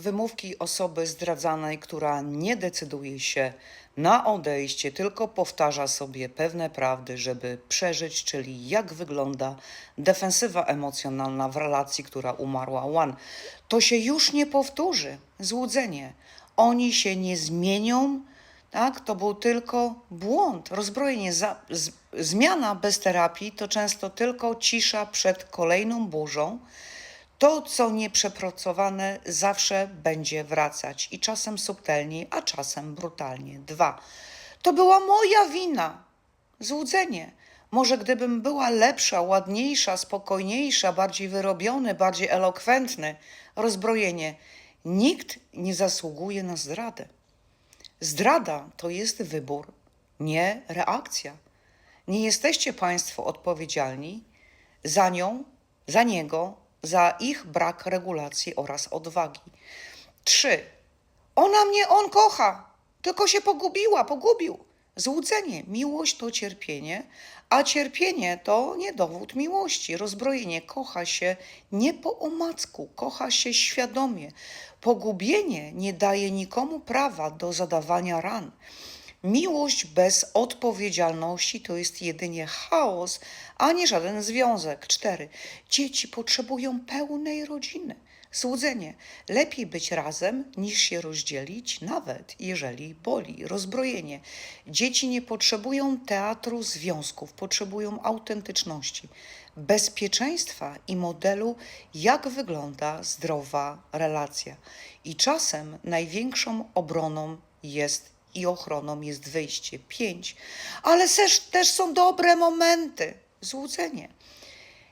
Wymówki osoby zdradzanej, która nie decyduje się na odejście, tylko powtarza sobie pewne prawdy, żeby przeżyć, czyli jak wygląda defensywa emocjonalna w relacji, która umarła. One. To się już nie powtórzy. Złudzenie. Oni się nie zmienią. Tak, to był tylko błąd, rozbrojenie. Za, z, zmiana bez terapii to często tylko cisza przed kolejną burzą. To, co nieprzepracowane, zawsze będzie wracać i czasem subtelniej, a czasem brutalnie. Dwa. To była moja wina. Złudzenie. Może gdybym była lepsza, ładniejsza, spokojniejsza, bardziej wyrobiony, bardziej elokwentny, rozbrojenie. Nikt nie zasługuje na zdradę. Zdrada to jest wybór, nie reakcja. Nie jesteście Państwo odpowiedzialni za nią, za niego, za ich brak regulacji oraz odwagi. Trzy. Ona mnie, on kocha, tylko się pogubiła, pogubił. Złudzenie. Miłość to cierpienie, a cierpienie to nie dowód miłości. Rozbrojenie kocha się nie po omacku, kocha się świadomie. Pogubienie nie daje nikomu prawa do zadawania ran. Miłość bez odpowiedzialności to jest jedynie chaos, a nie żaden związek. Cztery. Dzieci potrzebują pełnej rodziny. Złudzenie. Lepiej być razem niż się rozdzielić, nawet jeżeli boli. Rozbrojenie. Dzieci nie potrzebują teatru związków, potrzebują autentyczności, bezpieczeństwa i modelu, jak wygląda zdrowa relacja. I czasem największą obroną jest i ochroną jest wyjście. Pięć. Ale też, też są dobre momenty. Złudzenie.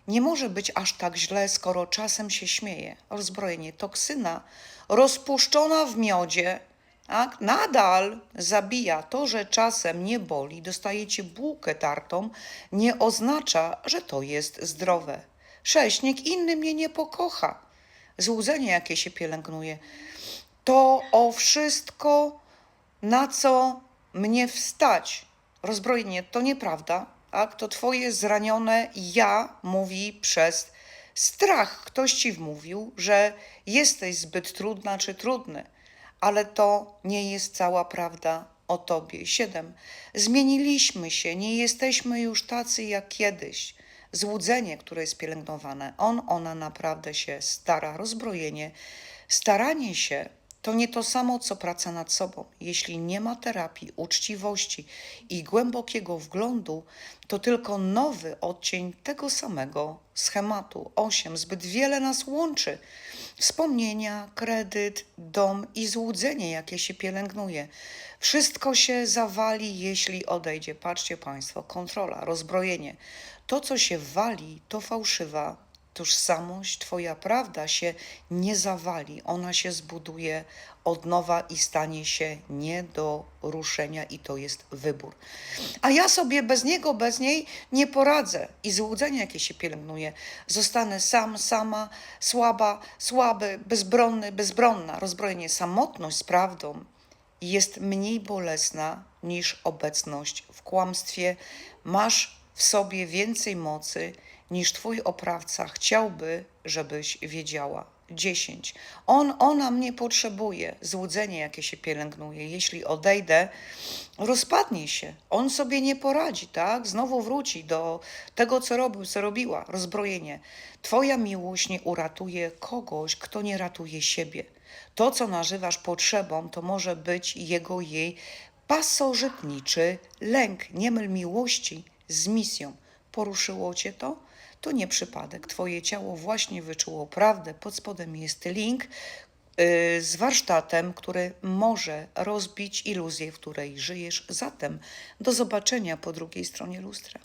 Nie może być aż tak źle, skoro czasem się śmieje. Rozbrojenie, toksyna rozpuszczona w miodzie, tak, nadal zabija. To, że czasem nie boli, dostajecie bułkę tartą, nie oznacza, że to jest zdrowe. Sześć, nikt inny mnie nie pokocha. Złudzenie, jakie się pielęgnuje. To o wszystko, na co mnie wstać. Rozbrojenie, to nieprawda. Tak? To twoje zranione ja mówi przez strach. Ktoś ci wmówił, że jesteś zbyt trudna czy trudny, ale to nie jest cała prawda o tobie. Siedem. Zmieniliśmy się, nie jesteśmy już tacy jak kiedyś. Złudzenie, które jest pielęgnowane, on, ona naprawdę się stara. Rozbrojenie, staranie się to nie to samo, co praca nad sobą. Jeśli nie ma terapii, uczciwości i głębokiego wglądu, to tylko nowy odcień tego samego schematu. Osiem. Zbyt wiele nas łączy. Wspomnienia, kredyt, dom i złudzenie, jakie się pielęgnuje. Wszystko się zawali, jeśli odejdzie. Patrzcie Państwo, kontrola, rozbrojenie. To, co się wali, to fałszywa tożsamość, Twoja prawda się nie zawali, ona się zbuduje od nowa i stanie się nie do ruszenia, i to jest wybór. A ja sobie bez niego, bez niej nie poradzę. I złudzenie, jakie się pielęgnuje, zostanę sam, sama, słaba, słaby, bezbronny, bezbronna. Rozbrojenie, samotność z prawdą jest mniej bolesna niż obecność w kłamstwie. Masz w sobie więcej mocy niż twój oprawca chciałby, żebyś wiedziała. 10. On, ona mnie potrzebuje. Złudzenie, jakie się pielęgnuje. Jeśli odejdę, rozpadnie się. On sobie nie poradzi, tak? Znowu wróci do tego, co robił, co robiła. Rozbrojenie. Twoja miłość nie uratuje kogoś, kto nie ratuje siebie. To, co nazywasz potrzebą, to może być jego, jej pasożytniczy lęk. Nie myl miłości z misją. Poruszyło cię to? To nie przypadek. Twoje ciało właśnie wyczuło prawdę. Pod spodem jest link yy, z warsztatem, który może rozbić iluzję, w której żyjesz. Zatem do zobaczenia po drugiej stronie lustra.